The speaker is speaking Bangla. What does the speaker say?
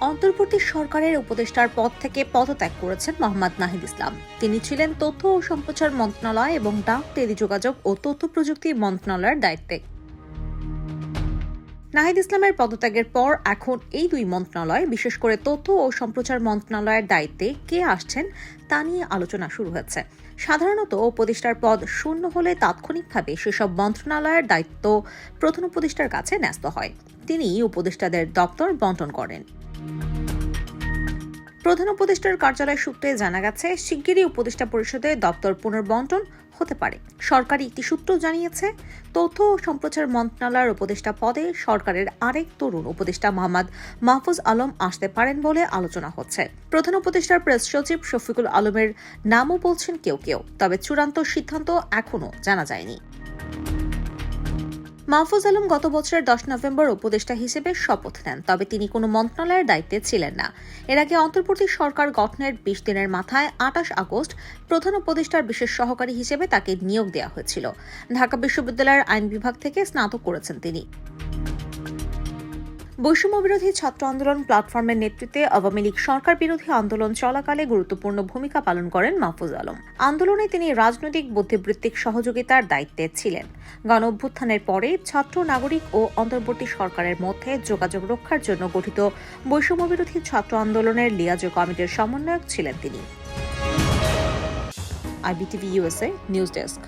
অন্তর্বর্তী সরকারের উপদেষ্টার পদ থেকে পদত্যাগ করেছেন মোহাম্মদ নাহিদ ইসলাম। তিনি ছিলেন তথ্য ও সম্প্রচার মন্ত্রণালয় এবং ডাক, টেলিযোগাযোগ ও তথ্য প্রযুক্তি মন্ত্রণালয়ের দায়িত্বে। নাহিদ ইসলামের পদত্যাগের পর এখন এই দুই মন্ত্রণালয়, বিশেষ করে তথ্য ও সম্প্রচার মন্ত্রণালয়ের দায়িত্বে কে আসছেন তা নিয়ে আলোচনা শুরু হয়েছে। সাধারণত উপদেষ্টার পদ শূন্য হলে তাৎক্ষণিকভাবে সেসব মন্ত্রণালয়ের দায়িত্ব প্রধান উপদেষ্টার কাছে ন্যস্ত হয়। তিনি উপদেষ্টাদের দপ্তর বন্টন করেন। প্রধান উপদেষ্টার কার্যালয় সূত্রে জানা গেছে, শিগগিরই উপদেষ্টা পরিষদে দপ্তর পুনর্বন্টন হতে পারে। সরকারি একটি সূত্র জানিয়েছে, তথ্য ও সম্প্রচার মন্ত্রণালয়ের উপদেষ্টা পদে সরকারের আরেক তরুণ উপদেষ্টা মোহাম্মদ মাহফুজ আলম আসতে পারেন বলে আলোচনা হচ্ছে। প্রধান উপদেষ্টার প্রেস সচিব শফিকুল আলমের নামও বলছেন কেউ কেউ, তবে চূড়ান্ত সিদ্ধান্ত এখনও জানা যায়নি। মাহফুজ আলম গত বছরের দশ নভেম্বর উপদেষ্টা হিসেবে শপথ নেন, তবে তিনি কোনো মন্ত্রণালয়ের দায়িত্বে ছিলেন না। এর আগে অন্তর্বর্তী সরকার গঠনের বিশ দিনের মাথায় আটাশ আগস্ট প্রধান উপদেষ্টার বিশেষ সহকারী হিসেবে তাকে নিয়োগ দেওয়া হয়েছিল। ঢাকা বিশ্ববিদ্যালয়ের আইন বিভাগ থেকে স্নাতক করেছেন তিনি। বৈষম্য বিরোধী ছাত্র আন্দোলন প্ল্যাটফর্মের নেতৃত্বে আওয়ামী লীগ সরকার বিরোধী আন্দোলন চলাকালে গুরুত্বপূর্ণ ভূমিকা পালন করেন মাহফুজ আলম। আন্দোলনে তিনি রাজনৈতিক বুদ্ধিবৃত্তিক সহযোগিতার দায়িত্বে ছিলেন। গণ অভ্যুত্থানের পরে ছাত্র, নাগরিক ও অন্তর্বর্তী সরকারের মধ্যে যোগাযোগ রক্ষার জন্য গঠিত বৈষম্য বিরোধী ছাত্র আন্দোলনের লিয়াজো কমিটির সমন্বয়ক ছিলেন তিনি। IBTV USA news desk.